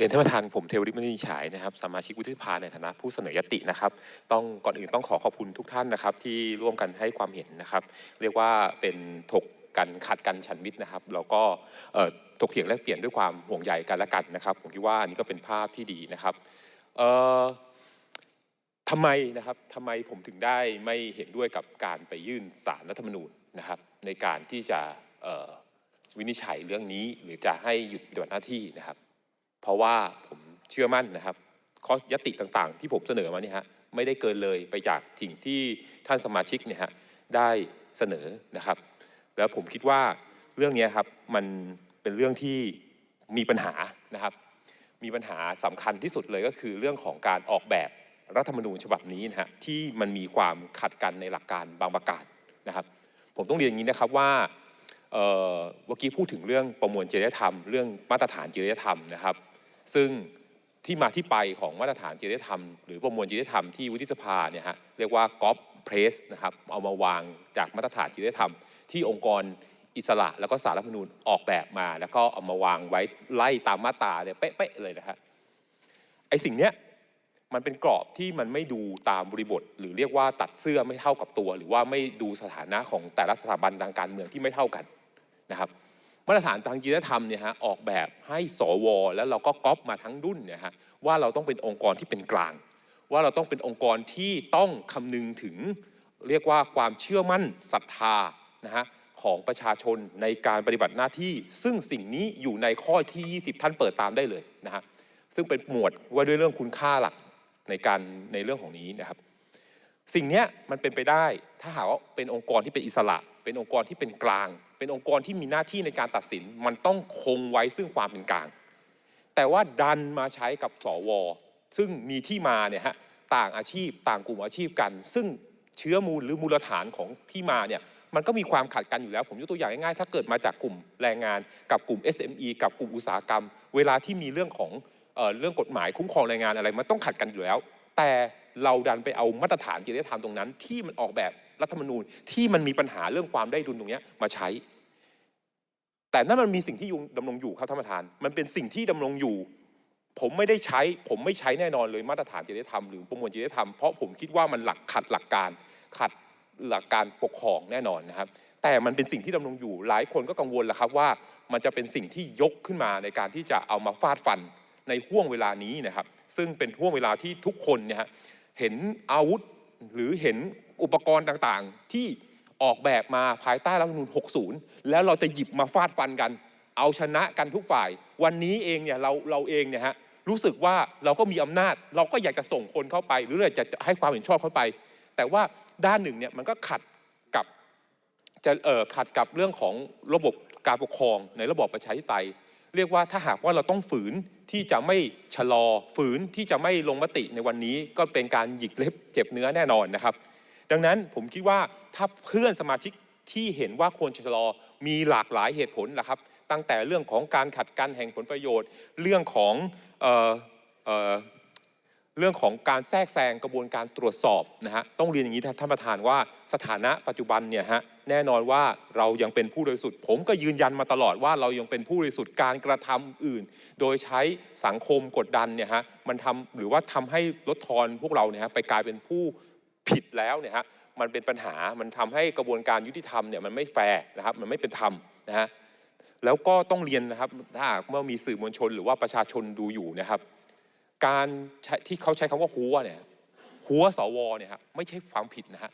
เรียนท่านประธานผมเทวริมณีฉายนะครับสมาชิกวุฒิสภาในฐานะผู้เสนอยตินะครับต้องก่อนอื่นต้องขอขอบคุณทุกท่านนะครับที่ร่วมกันให้ความเห็นนะครับ เรียกว่าเป็นถกกันขัดกันฉันมิตรนะครับแล้วก็ถกเถียงแลกเปลี่ยนด้วยความห่วงใยกันและกันนะครับ ผมคิดว่าอันนี้ก็เป็นภาพที่ดีนะครับทำไมนะครับทำไมผมถึงได้ไม่เห็นด้วยกับการไปยื่นสารรัฐธรรมนูญนะครับ ในการที่จะวินิจฉัยเรื่องนี้หรือจะให้หยุดปฏิบัติหน้าที่นะครับ เพราะว่าผมเชื่อมั่นนะครับ ข้อยติต่างๆ ที่ผมเสนอมาเนี่ยฮะไม่ได้เกินเลยไปจากสิ่งที่ท่านสมาชิกเนี่ยฮะได้เสนอนะครับ แล้วผมคิดว่าเรื่องนี้ครับมันเป็นเรื่องที่มีปัญหานะครับ มีปัญหาสำคัญที่สุดเลยก็คือเรื่องของการออกแบบรัฐธรรมนูญฉบับนี้นะฮะที่มันมีความขัดกันในหลักการบางประการนะครับ ผมต้องเรียนอย่างนี้นะครับว่าเมื่อกี้พูดถึงเรื่องประมวลจริยธรรม เรื่องมาตรฐานจริยธรรมนะครับ ซึ่งที่มาที่ไปของมาตรฐานจริยธรรม หรือประมวลจริยธรรมที่วุฒิสภาเนี่ยฮะเรียกว่าก๊อปเพรสนะครับเอามาวางจากมาตรฐานจริยธรรม ที่องค์กรอิสระแล้วก็สารรัฐมนูญออกแบบมา แล้วก็เอามาวางไว้ไล่ตามมาตราเนี่ยเป๊ะๆเลยนะฮะไอสิ่งเนี้ยมันเป็นกรอบที่มันไม่ดูตามบริบท หรือเรียกว่าตัดเสื้อไม่เท่ากับตัว หรือว่าไม่ดูสถานะของแต่ละสถาบันทางการเมืองที่ไม่เท่ากันนะครับ มาตรฐานทางจริยธรรมเนี่ยฮะออกแบบให้สว แล้วเราก็ก๊อปมาทั้งรุ่นเนี่ยฮะว่าเราต้องเป็นองค์กรที่เป็นกลาง ว่าเราต้องเป็นองค์กรที่ต้องคำนึงถึง เรียกว่าความเชื่อมั่นศรัทธานะฮะของประชาชนในการปฏิบัติหน้าที่ ซึ่งสิ่งนี้อยู่ในข้อที่ 20 ท่านเปิดตามได้เลยนะฮะซึ่งเป็นหมวดว่าด้วยเรื่องคุณค่าหลักในการในเรื่องของนี้นะครับ สิ่งเนี้ยมันเป็นไปได้ถ้าหากว่าเป็นองค์กรที่เป็นอิสระ เป็นองค์กรที่เป็นกลาง เป็นองค์กรที่มีหน้าที่ในการตัดสิน มันต้องคงไว้ซึ่งความเป็นกลาง แต่ว่าดันมาใช้กับสวซึ่งมีที่มาเนี่ยฮะต่างอาชีพต่างกลุ่มอาชีพกัน ซึ่งเชื้อมูลหรือมูลฐานของที่มาเนี่ยมันก็มีความขัดกันอยู่แล้ว ผมยกตัวอย่างง่ายๆถ้าเกิดมาจากกลุ่มแรงงาน กับกลุ่ม SME กับกลุ่มอุตสาหกรรม เวลาที่มีเรื่องของเออเรื่องกฎหมายคุ้มครองแรงงานอะไรมันต้องขัดกันอยู่แล้ว แต่เราดันไปเอามาตรฐานจริยธรรมตรงนั้น ที่มันออกแบบรัฐธรรมนูญที่มันมีปัญหาเรื่องความได้ดุลตรงนี้มาใช้ แต่นั่นมันมีสิ่งที่ยุงดำรงอยู่ครับท่านประธาน มันเป็นสิ่งที่ดำรงอยู่ ผมไม่ได้ใช้ ผมไม่ใช้แน่นอนเลยมาตรฐานจริยธรรมหรือประมวลจริยธรรม เพราะผมคิดว่ามันหลักขัดหลักการขัดหลักการปกครองแน่นอนนะครับ แต่มันเป็นสิ่งที่ดำรงอยู่ หลายคนก็กังวลแหละครับว่า มันจะเป็นสิ่งที่ยกขึ้นมาในการที่จะเอามาฟาดฟันในห่วงเวลานี้นะครับ ซึ่งเป็นห่วงเวลาที่ทุกคนเนี่ยเห็นอาวุธหรือเห็นอุปกรณ์ต่างๆ ที่ ออกแบบมาภายใต้รัฐธรรมนูญ60 แล้วเราจะหยิบมาฟาดฟันกัน เอาชนะกันทุกฝ่าย วันนี้เองเนี่ยเราเราเองเนี่ยฮะรู้สึกว่าเราก็มีอำนาจ เราก็อยากจะส่งคนเข้าไป หรือเราจะให้ความเห็นชอบเข้าไป แต่ว่าด้านหนึ่งเนี่ยมันก็ขัดกับจะเอ่อขัดกับเรื่องของระบบการปกครองในระบอบประชาธิปไตย เรียกว่าถ้าหากว่าเราต้องฝืนที่จะไม่ชะลอฝืนที่จะไม่ลงมติในวันนี้ก็เป็นการหยิกเล็บเจ็บเนื้อแน่นอนนะครับ ดังนั้นผมคิดว่าถ้าเพื่อนสมาชิกที่เห็นว่าควรชะลอมีหลากหลายเหตุผลนะครับ ตั้งแต่เรื่องของการขัดกันแห่งผลประโยชน์ เรื่องของเออเออเรื่องของการแทรกแซงกระบวนการตรวจสอบนะฮะต้องเรียนอย่างนี้ท่านประธานว่าสถานะปัจจุบันเนี่ยฮะแน่นอนว่าเรายังเป็นผู้บริสุทธิ์ผมก็ยืนยันมาตลอดว่าเรายังเป็นผู้บริสุทธิ์การกระทำอื่น โดยใช้สังคมกดดันเนี่ยฮะมันทำหรือว่าทำให้ลดทอนพวกเราเนี่ยฮะไปกลายเป็นผู้ ผิดแล้วเนี่ยฮะมันเป็นปัญหามันทำให้กระบวนการยุติธรรมเนี่ยมันไม่แฟร์นะครับมันไม่เป็นธรรมนะฮะแล้วก็ต้องเรียนนะครับถ้าเมื่อมีสื่อมวลชนหรือว่าประชาชนดูอยู่นะครับ การที่เขาใช้คำว่าหัวเนี่ยหัวสวเนี่ยฮะไม่ใช่ความผิดนะฮะ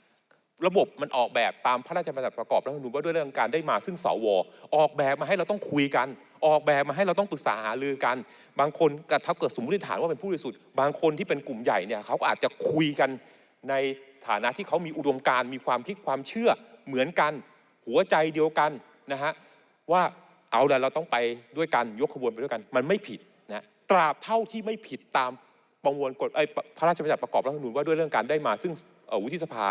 ระบบมันออกแบบตามพระราชบัญญัติประกอบรัฐธรรมนูญว่าด้วยเรื่องการได้มาซึ่งสวออกแบบมาให้เราต้องคุยกัน ออกแบบมาให้เราต้องปรึกษาหารือกัน บางคนกระทับเกิดสมมติฐานว่าเป็นผู้บริสุทธิ์บางคนที่เป็นกลุ่มใหญ่เนี่ยเขาก็อาจจะคุยกันใน ฐานะที่เขามีอุดมการณ์มีความคิดความเชื่อเหมือนกัน หัวใจเดียวกันนะฮะว่าเอาละเราต้องไปด้วยกันยกขบวนไปด้วยกัน มันไม่ผิดนะตราบเท่าที่ไม่ผิดตามประมวลกฎไอ้พระราชบัญญัติประกอบรัฐธรรมนูญว่าด้วยเรื่องการได้มาซึ่งวุฒิสภา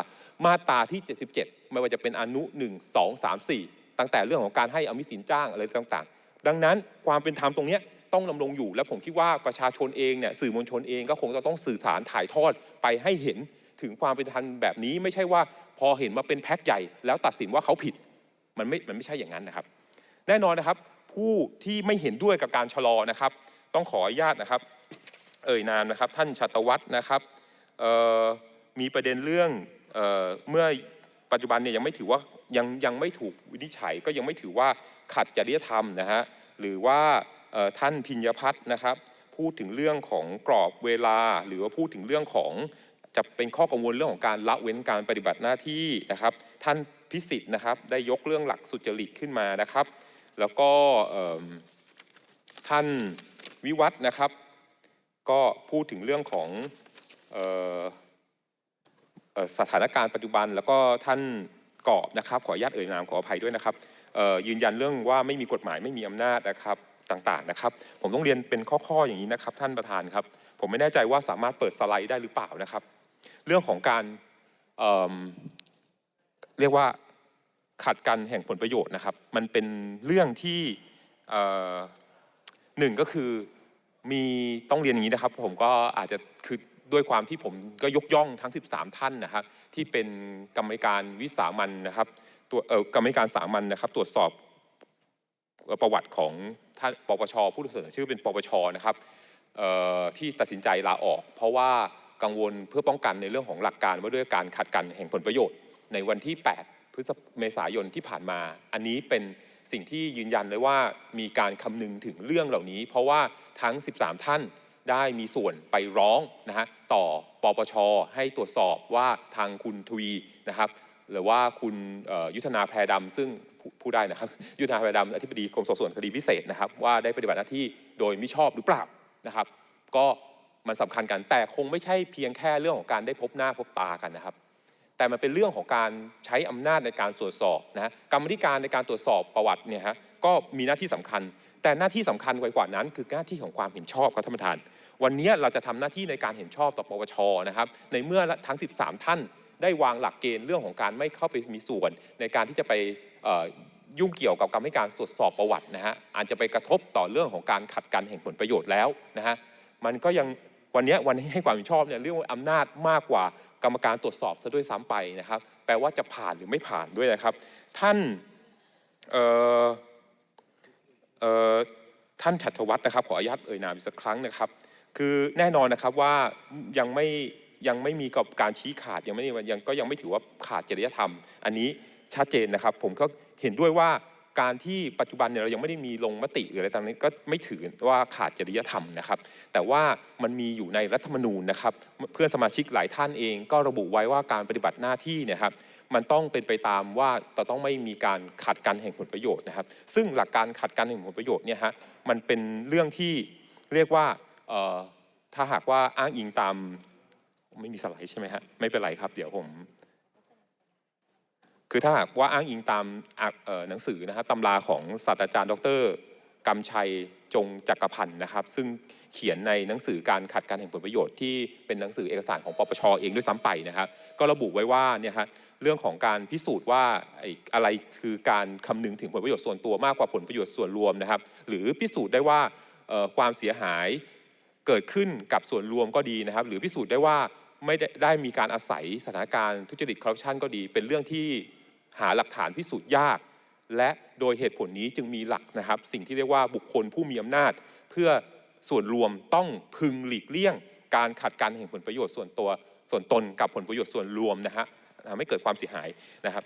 มาตราที่ 77 ไม่ว่าจะเป็นอนุ 1 2 3 4 ตั้งแต่เรื่องของการให้อมิสินจ้างอะไรต่างๆ ดังนั้นความเป็นธรรมตรงนี้ต้องดำรงอยู่ และผมคิดว่าประชาชนเองเนี่ยสื่อมวลชนเองก็คงจะต้องสื่อสารถ่ายทอดไปให้เห็น ถึงความเป็นธรรมแบบนี้ไม่ใช่ว่าพอเห็นมาเป็นแพ็คใหญ่ แล้วตัดสินว่าเขาผิดมันไม่มันไม่ใช่อย่างนั้นนะครับ แน่นอนนะครับ ผู้ที่ไม่เห็นด้วยกับการชะลอนะครับ ต้องขออนุญาตนะครับ เอ่ยนามนะครับ ท่านชัตวัฒน์นะครับมีประเด็นเรื่องเออเมื่อปัจจุบันเนี่ยยังไม่ถือว่ายังยังไม่ถูกวินิจฉัยก็ยังไม่ถือว่าขัดจริยธรรมนะฮะหรือว่าท่านพิญญพัฒน์นะครับ พูดถึงเรื่องของกรอบเวลา หรือว่าพูดถึงเรื่องของ จะเป็นข้อกังวลเรื่องของการละเว้นการปฏิบัติหน้าที่นะครับ ท่านพิสิทธิ์นะครับ ได้ยกเรื่องหลักสุจริตขึ้นมานะครับ แล้วก็ท่านวิวัฒนะครับ ก็พูดถึงเรื่องของออสถานการณ์ปัจจุบัน แล้วก็ท่านกอบนะครับ ขออนุญาตเอ่ยนามขออภัยด้วยนะครับยืนยันเรื่องว่าไม่มีกฎหมายไม่มีอำนาจนะครับต่างๆนะครับ ผมต้องเรียนเป็นข้อๆอย่างนี้นะครับ ท่านประธานครับ ผมไม่แน่ใจว่าสามารถเปิดสไลด์ได้หรือเปล่านะครับ เรื่องของการเเรียกว่าขัดกันแห่งผลประโยชน์นะครับ มันเป็นเรื่องที่หนึ่งก็คือมีต้องเรียนอย่างนี้นะครับ ผมก็อาจจะคือด้วยความที่ผมก็ยกย่องทั้ง 13 ท่านนะครับ ที่เป็นกรรมการวิสามันนะครับตัวเออกรรมการสามัญนะครับ ตรวจสอบประวัติของท่านปปชผู้เสนอชื่อเป็นปปชนะครับที่ตัดสินใจลาออก เพราะว่า กังวลเพื่อป้องกันในเรื่องของหลักการว่าด้วยการขัดกันแห่งผลประโยชน์ ในวันที่ 8 พฤษภเมษายนที่ผ่านมา อันนี้เป็นสิ่งที่ยืนยันเลยว่ามีการคำนึงถึงเรื่องเหล่านี้ เพราะว่าทั้ง 13 ท่านได้มีส่วนไปร้องนะฮะต่อปปช ให้ตรวจสอบว่าทางคุณทวีนะครับหรือว่าคุณยุทธนาแพรดำซึ่งผู้ได้นะครับ ยุทธนาแพรดำอธิบดีกรมสอบสวนคดีพิเศษนะครับ ว่าได้ปฏิบัติหน้าที่โดยมิชอบหรือเปล่านะครับ ก็ มันสำคัญกัน แต่คงไม่ใช่เพียงแค่เรื่องของการได้พบหน้าพบตากันนะครับ แต่มันเป็นเรื่องของการใช้อำนาจในการตรวจสอบนะฮะกรรมธิการในการตรวจสอบประวัติเนี่ยฮะก็มีหน้าที่สำคัญ แต่หน้าที่สำคัญกว่ากว่านั้น คือหน้าที่ของความเห็นชอบครับท่านประธาน วันนี้เราจะทำหน้าที่ในการเห็นชอบต่อปปชนะครับ ในเมื่อทั้ง 13 ท่านได้วางหลักเกณฑ์เรื่องของการไม่เข้าไปมีส่วน ในการที่จะไปยุ่งเกี่ยวกับกรรมธิการตรวจสอบประวัตินะฮะอาจจะไปกระทบต่อเรื่องของการขัดกันแห่งผลประโยชน์แล้วนะฮะมันก็ยัง วันนี้วันให้ความเห็นชอบเนี่ยเรื่องอำนาจมากกว่ากรรมการตรวจสอบซะด้วยซ้ำไปนะครับ แปลว่าจะผ่านหรือไม่ผ่านด้วยนะครับ ท่านเอ่อเอ่อท่านฉัตวัฒน์นะครับ ขออนุญาตเอ่ยนามอีกสักครั้งนะครับ คือแน่นอนนะครับว่ายังไม่ยังไม่มีกับการชี้ขาดยังไม่ยังก็ยังไม่ถือว่าขาดจริยธรรม อันนี้ชัดเจนนะครับ ผมก็เห็นด้วยว่า การที่ปัจจุบันเนี่ยเรายังไม่ได้มีลงมติหรืออะไรต่างนี้ก็ไม่ถือว่าขาดจริยธรรมนะครับ แต่ว่ามันมีอยู่ในรัฐธรรมนูญนะครับ เพื่อนสมาชิกหลายท่านเองก็ระบุไว้ว่าการปฏิบัติหน้าที่เนี่ยครับมันต้องเป็นไปตามว่าจะต้องไม่มีการขัดกันแห่งผลประโยชน์นะครับ ซึ่งหลักการขัดกันแห่งผลประโยชน์เนี่ยฮะมันเป็นเรื่องที่เรียกว่าถ้าหากว่าอ้างอิงตามไม่มีสไลด์ใช่ไหมฮะไม่เป็นไรครับ เดี๋ยวผม คือถ้าหากว่าอ้างอิงตามหนังสือนะครับตำราของศาสตราจารย์ ดรกำชัยจงจักรพันธ์นะครับ ซึ่งเขียนในหนังสือการขัดกันแห่งผลประโยชน์ที่เป็นหนังสือเอกสารของปปชเองด้วยซ้ำไปนะครับ ก็ระบุไว้ว่าเนี่ยฮะเรื่องของการพิสูจน์ว่าอะไรคือการคำนึงถึงผลประโยชน์ส่วนตัวมากกว่าผลประโยชน์ส่วนรวมนะครับ หรือพิสูจน์ได้ว่าความเสียหายเกิดขึ้นกับส่วนรวมก็ดีนะครับ หรือพิสูจน์ได้ว่าไม่ได้มีการอาศัยสถานการณ์ทุจริตคอร์รัปชันก็ดีเป็นเรื่องที่ หาหลักฐานพิสูจน์ยาก และโดยเหตุผลนี้จึงมีหลักนะครับ สิ่งที่เรียกว่าบุคคลผู้มีอำนาจ เพื่อส่วนรวมต้องพึงหลีกเลี่ยง การขัดกันแห่งผลประโยชน์ส่วนตัวส่วนตนกับผลประโยชน์ส่วนรวมนะฮะทำให้เกิดความเสียหายนะครับ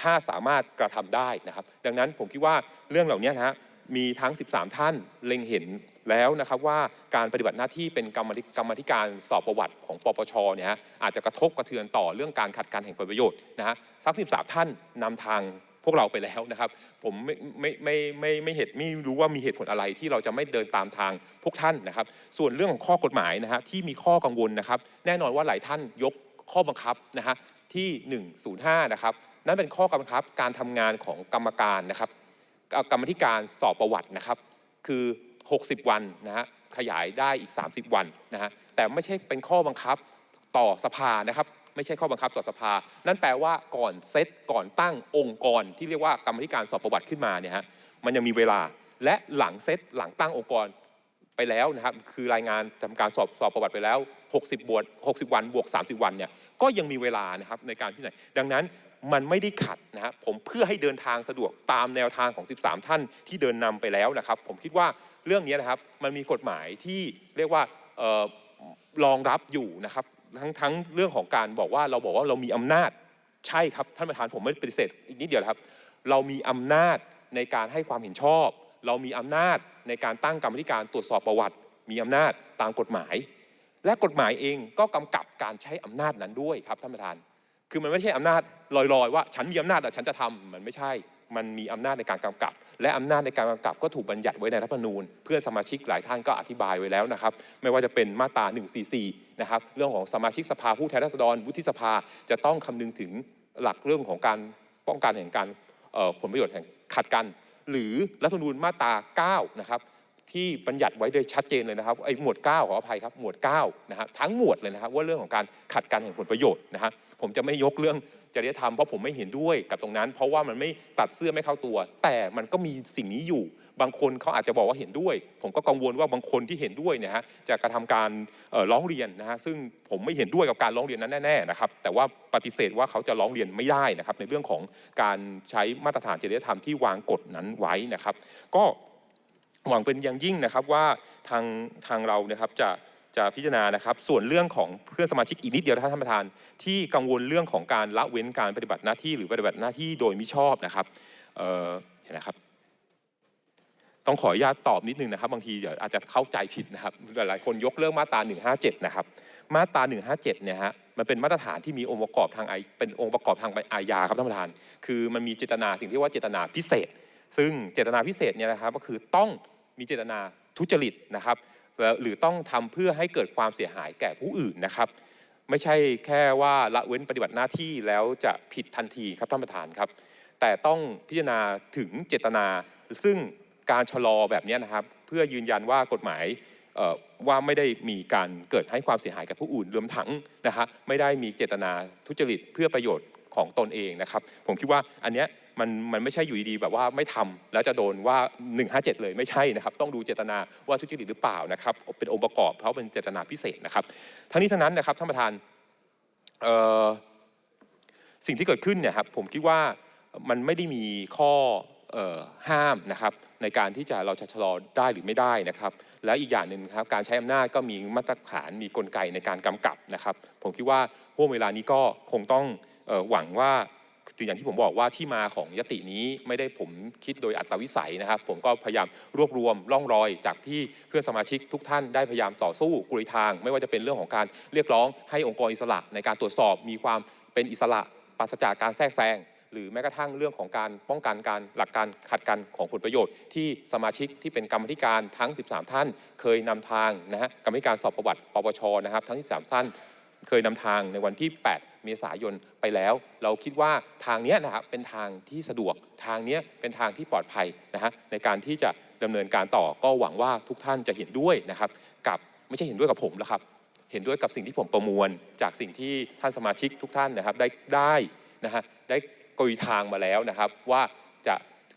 ถ้าสามารถกระทำได้นะครับ ดังนั้นผมคิดว่าเรื่องเหล่านี้นะฮะ มีทั้ง 13 ท่านเล็งเห็นแล้วนะครับว่าการปฏิบัติหน้าที่เป็นกรรมธิกรรมธิการสอบประวัติของปปชเนี่ยฮะอาจจะกระทบกระเทือนต่อเรื่องการขัดกันแห่งผลประโยชน์นะฮะสักสิบสามท่านนำทางพวกเราไปแล้วนะครับ ผมไม่ไม่ไม่ไม่ไม่เหตุไม่รู้ว่ามีเหตุผลอะไรที่เราจะไม่เดินตามทางพวกท่านนะครับ ส่วนเรื่องของข้อกฎหมายนะฮะที่มีข้อกังวลนะครับ แน่นอนว่าหลายท่านยกข้อบังคับนะฮะที่ 105 นะครับนั่นเป็นข้อบังคับการทำงานของกรรมการนะครับ กรรมธิการสอบประวัตินะครับ คือ 60 วันนะฮะขยายได้อีก 30 วันนะฮะแต่ไม่ใช่เป็นข้อบังคับต่อสภานะครับไม่ใช่ข้อบังคับต่อสภา นั่นแปลว่าก่อนเซตก่อนตั้งองค์กร ที่เรียกว่ากรรมธิการสอบประวัติขึ้นมาเนี่ยฮะมันยังมีเวลาและหลังเซตหลังตั้งองค์กรไปแล้วนะครับคือรายงานทำการสอบสอบประวัติไปแล้ว 60 บวก60 วันบวก 30 วันเนี่ยก็ยังมีเวลานะครับในการพิจารณาดังนั้น มันไม่ได้ขัดนะครับผมเพื่อให้เดินทางสะดวกตามแนวทางของ 13 ท่านที่เดินนำไปแล้วนะครับ ผมคิดว่าเรื่องนี้นะครับมันมีกฎหมายที่เรียกว่าเอ่อรองรับอยู่นะครับทั้งทั้งเรื่องของการบอกว่าเราบอกว่าเรามีอำนาจใช่ครับท่านประธานผมไม่ปฏิเสธอีกนิดเดียวครับ เรามีอำนาจในการให้ความเห็นชอบ เรามีอำนาจในการตั้งกรรมธิการตรวจสอบประวัติ มีอำนาจตามกฎหมาย และกฎหมายเองก็กำกับการใช้อำนาจนั้นด้วยครับท่านประธาน คือมันไม่ใช่อำนาจลอยๆ ว่าฉันมีอำนาจแต่ฉันจะทำมันไม่ใช่ มันมีอำนาจในการกำกับ และอำนาจในการกำกับก็ถูกบัญญัติไว้ในรัฐธรรมนูญ เพื่อนสมาชิกหลายท่านก็อธิบายไว้แล้วนะครับ ไม่ว่าจะเป็นมาตรา 144 นะครับ เรื่องของสมาชิกสภาผู้แทนราษฎรวุฒิสภาจะต้องคำนึงถึงหลักเรื่องของการป้องกันแห่งการผลประโยชน์แห่งขัดกัน หรือรัฐธรรมนูญมาตรา 9 นะครับ ที่บัญญัติไว้โดยชัดเจนเลยนะครับไอ้หมวด 9 ขออภัยครับหมวด9นะฮะทั้งหมวดเลยนะครับว่าเรื่องของการขัดกันแห่งผลประโยชน์นะฮะผมจะไม่ยกเรื่องจริยธรรมเพราะผมไม่เห็นด้วยกับตรงนั้น เพราะว่ามันไม่ตัดเสื้อไม่เข้าตัว แต่มันก็มีสิ่งนี้อยู่ บางคนเขาอาจจะบอกว่าเห็นด้วย ผมก็กังวลว่าบางคนที่เห็นด้วยเนี่ยฮะจะกระทำการร้องเรียนนะฮะซึ่งผมไม่เห็นด้วยกับการร้องเรียนนั้นแน่ๆนะครับแต่ว่าปฏิเสธว่าเขาจะร้องเรียนไม่ได้นะครับในเรื่องของการใช้มาตรฐานจริยธรรมที่วางกฎนั้นไว้นะครับ ก็ หวังเป็นอย่างยิ่งนะครับว่าทางทางเรานะครับจะจะพิจารณานะครับ ส่วนเรื่องของเพื่อนสมาชิกอีกนิดเดียวท่านประธาน ที่กังวลเรื่องของการละเว้นการปฏิบัติหน้าที่หรือปฏิบัติหน้าที่โดยมิชอบนะครับเออเห็นนะครับ ต้องขออนุญาตตอบนิดนึงนะครับ บางทีเดี๋ยวอาจจะเข้าใจผิดนะครับ หลายๆคนยกเรื่องมาตรา 157 นะครับ มาตรา 157 เนี่ยฮะมันเป็นมาตรฐานที่มีองค์ประกอบทางไอเป็นองค์ประกอบทางอาญาครับท่านประธาน คือมันมีเจตนาสิ่งที่ว่าเจตนาพิเศษ ซึ่งเจตนาพิเศษเนี่ยนะครับก็คือต้องมีเจตนาทุจริตนะครับแล้วหรือต้องทำเพื่อให้เกิดความเสียหายแก่ผู้อื่นนะครับ ไม่ใช่แค่ว่าละเว้นปฏิบัติหน้าที่แล้วจะผิดทันทีครับท่านประธานครับ แต่ต้องพิจารณาถึงเจตนา ซึ่งการชะลอแบบนี้นะครับ เพื่อยืนยันว่ากฎหมายว่าไม่ได้มีการเกิดให้ความเสียหายกับผู้อื่นรวมทั้งนะฮะไม่ได้มีเจตนาทุจริตเพื่อประโยชน์ของตนเองนะครับ ผมคิดว่าอันเนี้ย มันมันไม่ใช่อยู่ดีๆแบบว่าไม่ทำแล้วจะโดนว่า 157 เลยไม่ใช่นะครับ ต้องดูเจตนาว่าทุจริตหรือเปล่านะครับ เป็นองค์ประกอบเพราะเป็นเจตนาพิเศษนะครับ ทั้งนี้ทั้งนั้นนะครับท่านประธานสิ่งที่เกิดขึ้นเนี่ยครับผมคิดว่ามันไม่ได้มีข้อห้ามนะครับในการที่จะเราจะชะลอได้หรือไม่ได้นะครับ และอีกอย่างหนึ่งครับการใช้อำนาจก็มีมาตรฐานมีกลไกในการกำกับนะครับ ผมคิดว่าห่วงเวลานี้ก็คงต้องออหวังว่า คืออย่างที่ผมบอกว่าที่มาของยตินี้ไม่ได้ผมคิดโดยอัตวิสัยนะครับ ผมก็พยายามรวบรวมร่องรอย จากที่เพื่อนสมาชิกทุกท่านได้พยายามต่อสู้กุยทาง ไม่ว่าจะเป็นเรื่องของการเรียกร้องให้องค์กรอิสระในการตรวจสอบมีความเป็นอิสระปราศจากการแทรกแซงหรือแม้กระทั่งเรื่องของการป้องกันการหลักการขัดกันของผลประโยชน์ ที่สมาชิกที่เป็นกรรมธิการทั้ง 13 ท่าน เคยนำทางนะฮะกรรมธิการสอบประวัติปปชนะครับทั้ง 13 ท่านเคยนำทางในวันที่ 8 เมษายนไปแล้ว เราคิดว่าทางนี้นะครับเป็นทางที่สะดวกทางนี้เป็นทางที่ปลอดภัยนะฮะในการที่จะดำเนินการต่อก็หวังว่าทุกท่านจะเห็นด้วยนะครับกับไม่ใช่เห็นด้วยกับผมแล้วครับเห็นด้วยกับสิ่งที่ผมประมวล จากสิ่งที่ท่านสมาชิกทุกท่านนะครับได้ได้นะฮะได้กุยทางมาแล้วนะครับว่าจะ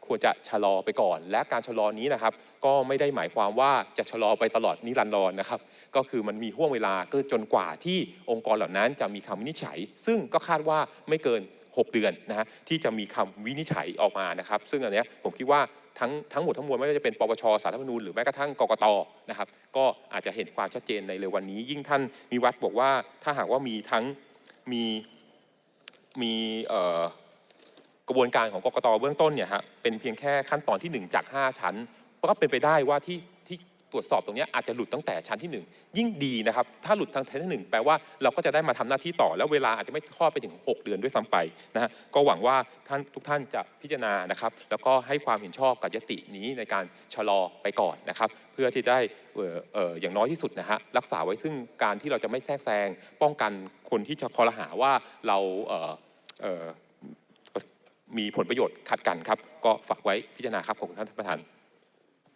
ควรจะชะลอไปก่อน และการชะลอนี้นะครับ ก็ไม่ได้หมายความว่าจะชะลอไปตลอดนิรันดรนะครับ ก็คือมันมีห่วงเวลาก็จนกว่าที่องค์กรเหล่านั้นจะมีคำวินิจฉัย ซึ่งก็คาดว่าไม่เกิน 6 เดือนนะฮะที่จะมีคำวินิจฉัยออกมานะครับ ซึ่งอันนี้ผมคิดว่าทั้งทั้งหมดทั้งมวลไม่ว่าจะเป็นปปชสารรัฐธรรมนูญหรือแม้กระทั่งกกตนะครับ ก็อาจจะเห็นความชัดเจนในเร็ววันนี้ ยิ่งท่านมีวัดบอกว่าถ้าหากว่ามีทั้งมีมีเอ่อ กระบวนการของกกตเบื้องต้นเนี่ยฮะเป็นเพียงแค่ขั้นตอนที่ 1 จาก 5 ชั้นก็เป็นไปได้ว่าที่ที่ตรวจสอบตรงนี้อาจจะหลุดตั้งแต่ชั้นที่ 1 ยิ่งดีนะครับ ถ้าหลุดทางชั้นที่หนึ่งแปลว่าเราก็จะได้มาทำหน้าที่ต่อแล้วเวลาอาจจะไม่ทอดไปถึง 6 เดือนด้วยซ้ำไปนะฮะก็หวังว่าท่านทุกท่านจะพิจารณานะครับ แล้วก็ให้ความเห็นชอบกับยตินี้ในการชะลอไปก่อนนะครับ เพื่อที่ได้เอ่อเอ่ออย่างน้อยที่สุดนะฮะรักษาไว้ซึ่งการที่เราจะไม่แทรกแซงป้องกันคนที่จะคอรหาว่าเราเอ่อเอ่อ มีผลประโยชน์ขัดกันครับ ก็ฝากไว้พิจารณาครับขอบคุณท่านประธาน